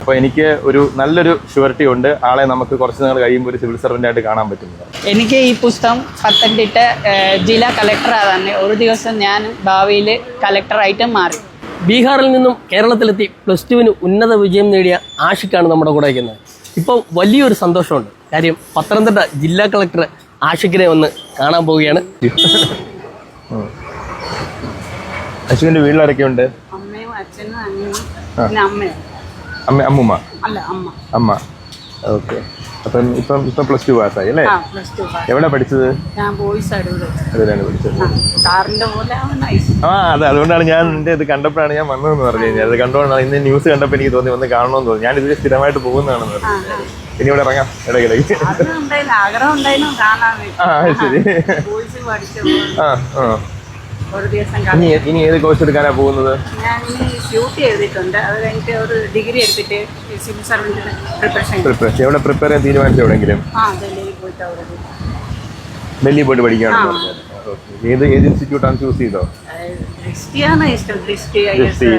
അപ്പോൾ എനിക്ക് ഒരു നല്ലൊരു ഷുവർട്ടി ഉണ്ട്. ആളെ നമുക്ക് കുറച്ച് നാൾ കഴിയുമ്പോൾ ഒരു സിവിൽ സർവന്റ് ആയിട്ട് കാണാൻ പറ്റുന്നത്. എനിക്ക് ഈ പുസ്തകം പത്തനംതിട്ട ജില്ലാ ജില്ലാ കളക്ടറാണ് ഒരു ദിവസം ഞാൻ ഭാവിയിൽ കളക്ടറായിട്ട് മാറി. ബീഹാറിൽ നിന്നും കേരളത്തിലെത്തി പ്ലസ് ടുവിന് ഉന്നത വിജയം നേടിയ ആഷിക്കാണ് നമ്മുടെ കൂടെ ഇരിക്കുന്നത് ഇപ്പോൾ വലിയൊരു സന്തോഷമുണ്ട്. കാര്യം പത്തനംതിട്ട ജില്ലാ കളക്ടർ ആഷിക്കിനെ ഒന്ന് കാണാൻ പോവുകയാണ്. അശ്വിന്റെ വീട്ടിലടക്കുണ്ട് അമ്മയും അച്ഛനും അമ്മയും പിന്നെ അമ്മയും. അമ്മ അമ്മുമ്മ? അമ്മ. അമ്മ. ഓക്കെ. അപ്പം ഇപ്പം ഇപ്പം പ്ലസ് ടു പാസ്സായി അല്ലേ? എവിടെ പഠിച്ചത്? അതിലാണ് പഠിച്ചത്. ആ അതെ അതുകൊണ്ടാണ് ഞാൻ എന്റെ ഇത് കണ്ടപ്പോഴാണ് ഞാൻ വന്നതെന്ന് പറഞ്ഞു കഴിഞ്ഞാൽ അത് കണ്ടുകൊണ്ടാണ് ഇന്ന് ന്യൂസ് കണ്ടപ്പോൾ എനിക്ക് തോന്നി വന്ന് കാണണമെന്ന് തോന്നി. ഞാൻ ഇതിൽ സ്ഥിരമായിട്ട് പോകുന്നതാണെന്ന് പറഞ്ഞു ഇനി ഇവിടെ ഇറങ്ങാം ഇടയ്ക്കിടയ്ക്ക്. ആ ശരി. ആ ആ. ഒരു ദിവസം ഇനി ഏത് കോഴ്സ് എടുക്കാനാണ് പോകുന്നത്? ഞാൻ ഇനി സ്യൂട്ട് ചെയ്തിട്ടുണ്ട് അത് കഴിഞ്ഞിട്ട് ഒരു ഡിഗ്രി എടുത്തിട്ട് സിവിൽ സർവീസിന് പ്രിപ്പറേഷൻ പ്രിപ്പറേഷൻ എവിടെ പ്രിപ്പയർ ചെയ്യാൻ തീരുമാനിച്ചു എവിടെയെങ്കിലും? ആ ഡൽഹിയിൽ പോയിട്ട് അവിടെ പോയി. ഡൽഹി പോയിട്ട് പഠിക്കുകയാണെന്ന് പറഞ്ഞത്. ഓക്കെ ഏത് ഏത് ഇൻസ്റ്റിറ്റ്യൂട്ടാണ് ചൂസ് ചെയ്തോ? ദൃഷ്ടിയാണ് ഇഷ്ടം? ദൃഷ്ടി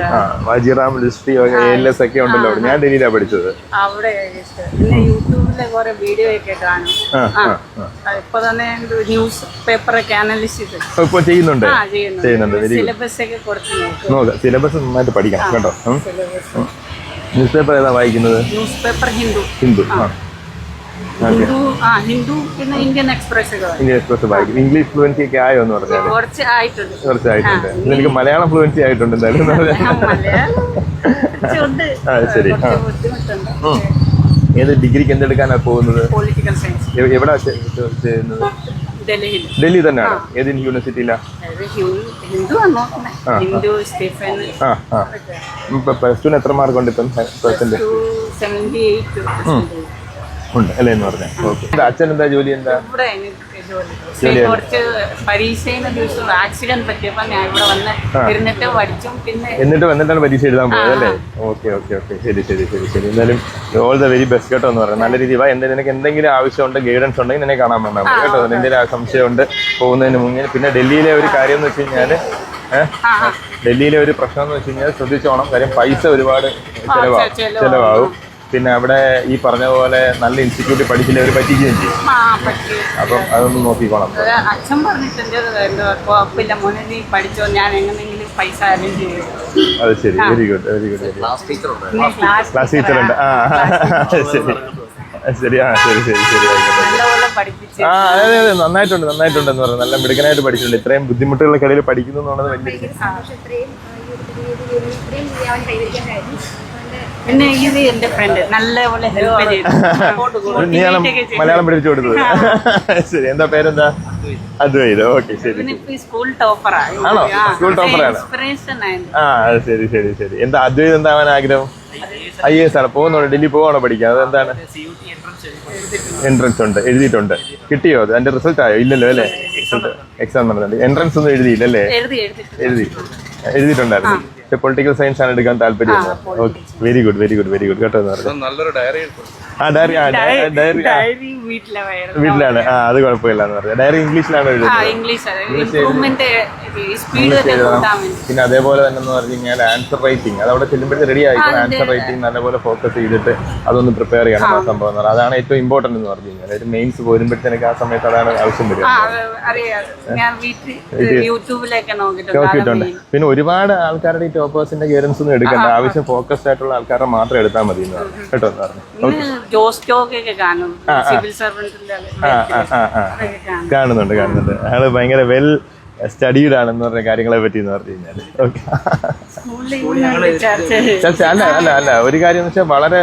ആ. വാജിറാം ലിസ്റ്റി എൽ എസ് ഒക്കെ ഉണ്ടല്ലോ അവിടെ. ഞാൻ ഡൽഹിയിലാണ് പഠിച്ചത്. അവിടെ ഇഷ്ടം. പിന്നെ യൂട്യൂബിലെ കുറെ വീഡിയോ ഒക്കെ കാണും. ആ ഇപ്പൊ തന്നെ ന്യൂസ് പേപ്പറൊക്കെ അനലിസ്റ്റ് ചെയ്ത്. ഇപ്പോൾ ചെയ്യുന്നുണ്ട്? ആ ചെയ്യുന്നുണ്ട്. ചെയ്യുന്നുണ്ട്. Very good. സിലബസ് ഒക്കെ കുറച്ച് നോക്കും. നോക്കാം സിലബസ് നന്നായിട്ട് പഠിക്കണം കേട്ടോ. സിലബസ്. ന്യൂസ് പേപ്പർ ഏതാ വായിക്കുന്നത്? News paper Hindu. ഹിന്ദു ആ. ഹിന്ദു ആ ഹിന്ദു പിന്നെ ഇന്ത്യൻ എക്സ്പ്രസ്. ഇന്ത്യൻ എക്സ്പ്രസ് വായിക്കും. ഇംഗ്ലീഷ് ഫ്ലുവൻസി ഒക്കെ ആയോ എന്ന് പറഞ്ഞാൽ കുറച്ച് ആയിട്ടുണ്ട്. കുറച്ചായിട്ടുണ്ട്. ആയിട്ടുണ്ട് എനിക്ക് മലയാളം ഫ്ലുവൻസി ആയിട്ടുണ്ട് എന്തായാലും. ആ, ശരി. ആ. കുറച്ച് ഏത് ഡിഗ്രിക്ക് എന്തെടുക്കാനാ പോകുന്നത്? പൊളിറ്റിക്കൽ സയൻസ് എവിടാ ചെയ്യുന്നത്? ഡൽഹി തന്നെയാണ്? ഏത് ഇപ്പം പ്ലസ് ടുന് എത്ര മാർക്ക് ഉണ്ട് ഇപ്പം? എയ്റ്റ് ഉണ്ട്. അല്ലേ എന്ന് പറഞ്ഞാൽ ഓക്കെ അച്ഛൻ എന്താ ജോലി എന്താ? ഇവിടെ എനിക്ക് ജോലി. പക്ഷേ കുറച്ച് ദിവസം ആക്സിഡന്റ് പറ്റിയപ്പോൾ ഞാൻ ഇവിടെ വന്ന് ഇരുന്നിട്ട് പഠിച്ചും. പിന്നെ എന്നിട്ട് വന്നിട്ടാണ് പരീക്ഷ എഴുതാൻ പോയത് അല്ലേ? ഓക്കെ ഓക്കെ ഓക്കെ ശരി ശരി ശരി ശരി. എന്തായാലും ഓൾ ദ വെരി ബെസ്റ്റ് കേട്ടോ എന്ന് പറയാം നല്ല രീതിയിൽ വാ എന്തെങ്കിലും നിനക്ക് എന്തെങ്കിലും ആവശ്യമുണ്ട് ഗൈഡൻസ് ഉണ്ടെങ്കിൽ നിന്നെ കാണാൻ വേണ്ട കേട്ടോ. എന്തെങ്കിലും സംശയമുണ്ട് പോകുന്നതിന് മുന്നേ. പിന്നെ ഡൽഹിയിലെ ഒരു കാര്യം എന്ന് വെച്ച് കഴിഞ്ഞാൽ ഡൽഹിയിലെ ഒരു പ്രശ്നം എന്ന് വെച്ച് കഴിഞ്ഞാൽ ശ്രദ്ധിച്ചോണം. കാര്യം പൈസ ഒരുപാട് ചിലവാകും ചെലവാകും. ചിലവാകും. പിന്നെ അവിടെ ഈ പറഞ്ഞ പോലെ നല്ല ഇൻസ്റ്റിറ്റ്യൂട്ടിൽ പഠിച്ചില്ല അവർ പറ്റിക്കുകയും ചെയ്യും. അപ്പം അതൊന്ന് നോക്കിക്കോണം. അത് അച്ഛൻ പറഞ്ഞിട്ടുണ്ട് കുഴപ്പമില്ല മോനെ നീ പഠിച്ചോ ഞാൻ എങ്ങനെയെങ്കിലും പൈസ അറേഞ്ച് ചെയ്യും. അത് ശരി വെരി ഗുഡ് വെരി ഗുഡ് പിന്നെ ക്ലാസ് ക്ലാസ് ടീച്ചർ ഉണ്ട്. ആ. ശരി. ശരി ആ ശരി ശരി ശരി ആ അതെ അതെ നന്നായിട്ടുണ്ട് നന്നായിട്ടുണ്ട് എന്ന് പറഞ്ഞു. നല്ല മിടുക്കനായിട്ട് പഠിച്ചിട്ടുണ്ട്. ഇത്രയും ബുദ്ധിമുട്ടുകൾക്കിടയിൽ പഠിക്കുന്നു എന്നുള്ളത് വലിയ പിന്നെ ഇത് എന്റെ ഫ്രണ്ട് നല്ലപോലെ ഹെൽപ്പ് ചെയ്തു. മലയാളം പഠിപ്പിച്ചു കൊടുത്തത്. ശരി എന്താ പേരെന്താ? അദ്വൈത്. ഓക്കെ ശരി സ്കൂൾ ടോപ്പറാണ് ആണോ? സ്കൂൾ ടോപ്പറാണ്. ആ അത് ശരി ശരി ശരി. എന്താ അദ്വൈത് എന്താവാൻ ആഗ്രഹം? ഐ എസ് ആണ്. പോകുന്നുണ്ട്. ഡൽഹി പോവാണോ പഠിക്കാൻ? അതെന്താണ് എൻട്രൻസ് ഉണ്ട്. എഴുതിയിട്ടുണ്ട്. കിട്ടിയോ അത്? അതിന്റെ റിസൾട്ട് ആയോ? ഇല്ലല്ലോ അല്ലേ? എക്സാം നടന്നുണ്ട് എൻട്രൻസ് ഒന്നും എഴുതിയില്ല അല്ലേ എഴുതി എഴുതി. എഴുതി. എഴുതിയിട്ടുണ്ടായിരുന്നു. പക്ഷെ പൊളിറ്റിക്കൽ സയൻസ് ആണ് എടുക്കാൻ താല്പര്യം okay very good very good very good കേട്ടോ എന്ന് പറഞ്ഞു. നല്ലൊരു ഡയറി ആ ഡയറി ആ ഡയറി ഡയറി വീട്ടിലെ വീട്ടിലാണ്. ആ അത് കുഴപ്പമില്ല എന്ന് പറഞ്ഞു. ഡയറി ഇംഗ്ലീഷിലാണ് എഴുതുന്നത് പിന്നെ അതേപോലെ തന്നെ എന്ന് പറഞ്ഞു കഴിഞ്ഞാൽ ആൻസർ റൈറ്റിംഗ് അത് അവിടെ ചെല്ലുമ്പോഴത്തെ റെഡി ആയിരിക്കും ആൻസർ റൈറ്റിംഗ് നല്ലപോലെ ഫോക്കസ് ചെയ്തിട്ട് അതൊന്ന് പ്രിപ്പയർ ചെയ്യണം ആ. സംഭവം അതാണ് ഏറ്റവും ഇമ്പോർട്ടന്റ് എന്ന് പറഞ്ഞു കഴിഞ്ഞാൽ. മെയിൻസ് പോരുമ്പോഴത്തേക്ക് ആ സമയത്ത് അതാണ് ആവശ്യം വരിക. നോക്കിയിട്ടുണ്ട്. പിന്നെ ഒരുപാട് ആൾക്കാരുടെ ഈ ടോപ്പേഴ്സിന്റെ ഗിയറൻസ് ഒന്നും എടുക്കണ്ട. ആവശ്യം ഫോക്കസ്ഡ് ആയിട്ടുള്ള ആൾക്കാരെ മാത്രം എടുത്താൽ മതി കേട്ടോ കാണുന്നുണ്ട് കാണുന്നുണ്ട്. അയാൾ ഭയങ്കര വെൽ സ്റ്റഡീഡ് ആണെന്ന് പറഞ്ഞ കാര്യങ്ങളെ പറ്റി എന്ന് പറഞ്ഞു കഴിഞ്ഞാൽ ഓക്കെ അല്ല അല്ല അല്ല. ഒരു കാര്യം എന്ന് വെച്ചാൽ വളരെ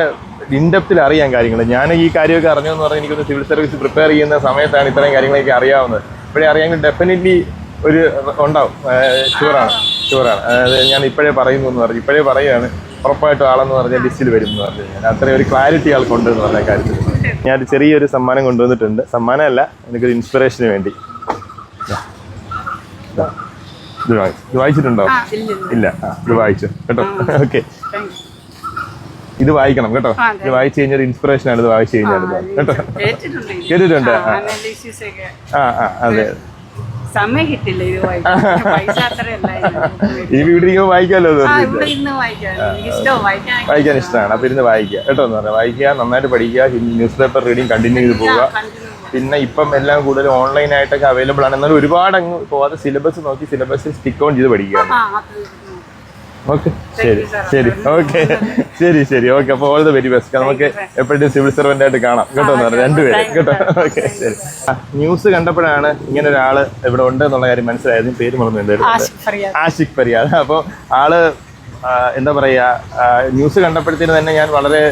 ഇൻഡെപ്തിൽ അറിയാൻ കാര്യങ്ങൾ ഞാൻ ഈ കാര്യമൊക്കെ അറിഞ്ഞു എന്ന് പറഞ്ഞാൽ എനിക്കൊന്ന് സിവിൽ സർവീസ് പ്രിപ്പയർ ചെയ്യുന്ന സമയത്താണ് ഇത്രയും കാര്യങ്ങളൊക്കെ അറിയാവുന്നത്. ഇപ്പോഴേ അറിയാമെങ്കിൽ ഡെഫിനറ്റ്ലി ഒരു ഉണ്ടാവും. ഷുവറാണ് ഷുവറാണ് അതായത് ഞാൻ ഇപ്പോഴേ പറയുന്നു എന്ന് പറഞ്ഞു. ഇപ്പോഴേ പറയുകയാണ് ഉറപ്പായിട്ടും ആളെന്ന് പറഞ്ഞാൽ ലിസ്റ്റിൽ വരും എന്ന് പറഞ്ഞു. കഴിഞ്ഞാൽ അത്രയും ഒരു ക്ലാരിറ്റി ആൾക്കുണ്ട് എന്ന് പറഞ്ഞ കാര്യത്തിൽ. ഞാൻ ചെറിയൊരു സമ്മാനം കൊണ്ടുവന്നിട്ടുണ്ട്. സമ്മാനമല്ല എനിക്കൊരു ഇൻസ്പിറേഷന് വേണ്ടി. ഇത് വായിച്ചിട്ടുണ്ടോ? ഇല്ല, ഇത് വായിച്ചു. കേട്ടോ? ഓക്കെ. ഇത് വായിക്കണം കേട്ടോ. ഇത് വായിച്ചു കഴിഞ്ഞാൽ ഇൻസ്പിറേഷൻ ആണ് ഇത് വായിച്ചു കഴിഞ്ഞാൽ. കേട്ടോ. കേട്ടിട്ടുണ്ട്. ആ ആ അതെ. സമയം കിട്ടില്ല ഇത് ഈ വീട്ടിൽ വായിക്കാമല്ലോ വായിക്കാൻ. ഇഷ്ടമാണ്. അപ്പൊ ഇരുന്ന് വായിക്കുക. കേട്ടോ എന്ന് പറഞ്ഞാൽ വായിക്കുക നന്നായിട്ട് പഠിക്കുക ന്യൂസ് പേപ്പർ റീഡിങ് കണ്ടിന്യൂ ചെയ്ത് പോവുക. പിന്നെ ഇപ്പം എല്ലാം കൂടുതൽ ഓൺലൈൻ ആയിട്ടൊക്കെ അവൈലബിൾ ആണ്. എന്നാലും ഒരുപാട് അങ്ങ് പോവാതെ സിലബസ് നോക്കി സിലബസ് സ്റ്റിക്ക് ഓൺ ചെയ്ത് പഠിക്കുക ഓക്കെ. ശരി ശരി. ഓക്കെ. ശരി ശരി. ഓക്കെ അപ്പോൾ ഓൾ ദ വെരി ബെസ്റ്റ് നമുക്ക് എപ്പോഴും സിവിൽ സർവന്റ് ആയിട്ട് കാണാം. കേട്ടോ രണ്ടുപേരും കേട്ടോ ഓക്കെ ശരി. ന്യൂസ് കണ്ടപ്പോഴാണ് ഇങ്ങനെ ഒരാൾ ഇവിടെ ഉണ്ട് എന്നുള്ള കാര്യം മനസ്സിലായത്. പേര് മറന്നു എന്തായിരുന്നു ആഷിഖ് ഫരിയാദ്. അപ്പോൾ ആൾ എന്താ പറയുക ന്യൂസ് കണ്ടപ്പോഴത്തേന് തന്നെ ഞാൻ വളരെ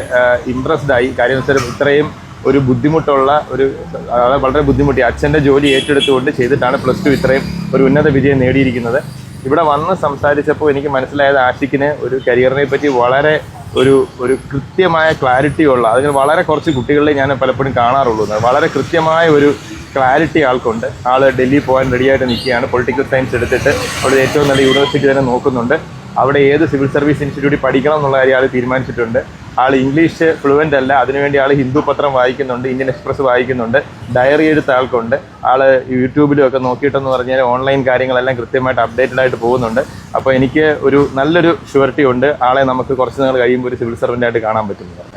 ഇമ്പ്രസ്ഡ് ആയി. കാര്യം വെച്ചാൽ ഇത്രയും ഒരു ബുദ്ധിമുട്ടുള്ള ഒരു വളരെ ബുദ്ധിമുട്ടി. അച്ഛന്റെ ജോലി ഏറ്റെടുത്തുകൊണ്ട് ചെയ്തിട്ടാണ് പ്ലസ് ടു ഇത്രയും ഒരു ഉന്നത വിജയം നേടിയിരിക്കുന്നത്. ഇവിടെ വന്ന് സംസാരിച്ചപ്പോൾ എനിക്ക് മനസ്സിലായത് ആഷിക്കിന് ഒരു കരിയറിനെ പറ്റി വളരെ ഒരു ഒരു കൃത്യമായ ക്ലാരിറ്റി ഉള്ള അതിന് വളരെ കുറച്ച് കുട്ടികളെ ഞാൻ പലപ്പോഴും കാണാറുള്ളൂ. വളരെ കൃത്യമായ ഒരു ക്ലാരിറ്റി ആൾക്കുണ്ട്. ആൾ ഡൽഹി പോകാൻ റെഡിയായിട്ട് നിൽക്കുകയാണ്. പൊളിറ്റിക്കൽ സയൻസ് എടുത്തിട്ട് അവിടെ ഏറ്റവും നല്ല യൂണിവേഴ്സിറ്റി തന്നെ നോക്കുന്നുണ്ട്. അവിടെ ഏത് സിവിൽ സർവീസ് ഇൻസ്റ്റിറ്റ്യൂട്ടിൽ പഠിക്കണം എന്നുള്ള കാര്യം ആൾ തീരുമാനിച്ചിട്ടുണ്ട്. ആൾ ഇംഗ്ലീഷ് ഫ്ലുവന്റ് അല്ല. അതിനുവേണ്ടി ആൾ ഹിന്ദു പത്രം വായിക്കുന്നുണ്ട് ഇന്ത്യൻ എക്സ്പ്രസ് വായിക്കുന്നുണ്ട് ഡയറി എടുത്ത ആൾക്കുണ്ട്. ആൾ യൂട്യൂബിലും ഒക്കെ നോക്കിയിട്ടെന്ന് പറഞ്ഞാൽ ഓൺലൈൻ കാര്യങ്ങളെല്ലാം കൃത്യമായിട്ട് അപ്ഡേറ്റഡ് ആയിട്ട് പോകുന്നുണ്ട്. അപ്പോൾ എനിക്ക് ഒരു നല്ലൊരു ഷുവർട്ടി ഉണ്ട്. ആളെ നമുക്ക് കുറച്ച് നാൾ കഴിയുമ്പോൾ ഒരു സിവിൽ സർവന്റായിട്ട് കാണാൻ ഇത്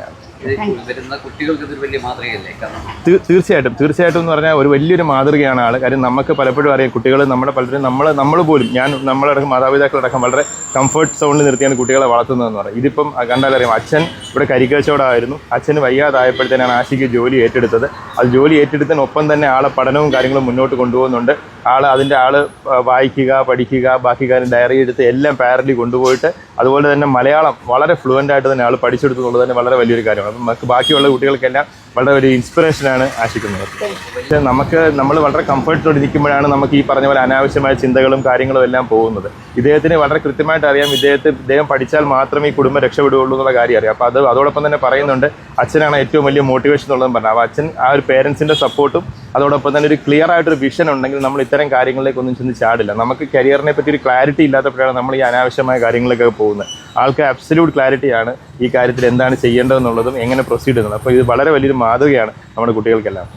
വരുന്ന കുട്ടികൾക്ക് ഇതൊരു വലിയ മാതൃകയല്ലേ? കാരണം തീർച്ചയായിട്ടും. തീർച്ചയായിട്ടും എന്ന് പറഞ്ഞാൽ ഒരു വലിയൊരു മാതൃകയാണ് ആൾ. കാര്യം നമുക്ക് പലപ്പോഴും അറിയാം കുട്ടികൾ നമ്മുടെ പലരും നമ്മൾ നമ്മൾ പോലും ഞാൻ നമ്മളടക്കം മാതാപിതാക്കളടക്കം വളരെ കംഫർട്ട് സോണിൽ നിർത്തിയാണ് കുട്ടികളെ വളർത്തുന്നതെന്ന് പറയും ഇതിപ്പം കണ്ടാലറിയാം അച്ഛൻ ഇവിടെ കരിക്കച്ചവടമായിരുന്നു അച്ഛന് വയ്യാതായപ്പോഴത്തേനാണ് ആശിക്ക് ജോലി ഏറ്റെടുത്തത്. അത് ജോലി ഏറ്റെടുത്തതിനൊപ്പം തന്നെ ആളെ പഠനവും കാര്യങ്ങളും മുന്നോട്ട് കൊണ്ടുപോകുന്നുണ്ട്. ആൾ അതിന്റെ ആൾ വായിക്കുക പഠിക്കുക ബാക്കി കാര്യം ഡയറി എടുത്ത് എല്ലാം പാരലി കൊണ്ടുപോയിട്ട് അതുപോലെ തന്നെ മലയാളം വളരെ ഫ്ലുവന്റ് ആയിട്ട് തന്നെ ആൾ പഠിച്ചെടുത്തു തന്നെ വളരെ വലിയൊരു കാര്യമാണ്. നമുക്ക് ബാക്കിയുള്ള കുട്ടികൾക്കെല്ലാം വളരെ ഒരു ഇൻസ്പിറേഷനാണ് ആശിക്കുന്നത്. പക്ഷേ നമുക്ക് നമ്മൾ വളരെ കംഫർട്ടോടെ ഇരിക്കുമ്പോഴാണ് നമുക്ക് ഈ പറഞ്ഞ പോലെ അനാവശ്യമായ ചിന്തകളും കാര്യങ്ങളും എല്ലാം പോകുന്നത്. ഇദ്ദേഹത്തിന് വളരെ കൃത്യമായിട്ട് അറിയാം ഇദ്ദേഹത്തെ ഇദ്ദേഹം പഠിച്ചാൽ മാത്രമേ ഈ കുടുംബം രക്ഷപ്പെടുകയുള്ളൂ എന്നുള്ള കാര്യം അറിയാം. അപ്പോൾ അത് അതോടൊപ്പം തന്നെ പറയുന്നുണ്ട് അച്ഛനാണ് ഏറ്റവും വലിയ മോട്ടിവേഷൻ എന്നുള്ളതും പറഞ്ഞു അപ്പോൾ അച്ഛൻ ആ ഒരു പേരൻസിന്റെ സപ്പോർട്ടും അതോടൊപ്പം തന്നെ ഒരു ക്ലിയർ ആയിട്ടൊരു വിഷൻ ഉണ്ടെങ്കിൽ നമ്മൾ ഇത്തരം കാര്യങ്ങളിലേക്കൊന്നും ചെന്ന് ചാടില്ല. നമുക്ക് കരിയറിനെ പറ്റി ഒരു ക്ലാരിറ്റി ഇല്ലാത്തപ്പോഴാണ് നമ്മൾ ഈ അനാവശ്യമായ കാര്യങ്ങളിലേക്കൊക്കെ പോകുന്നത്. ആൾക്ക് അബ്സല്യൂട്ട് ക്ലാരിറ്റിയാണ് ഈ കാര്യത്തിൽ എന്താണ് ചെയ്യേണ്ടതെന്നുള്ളതും എങ്ങനെ പ്രൊസീഡ് ചെയ്യുന്നത്. അപ്പോൾ ഇത് വളരെ വലിയൊരു മാതൃകയാണ് നമ്മുടെ കുട്ടികൾക്കെല്ലാം.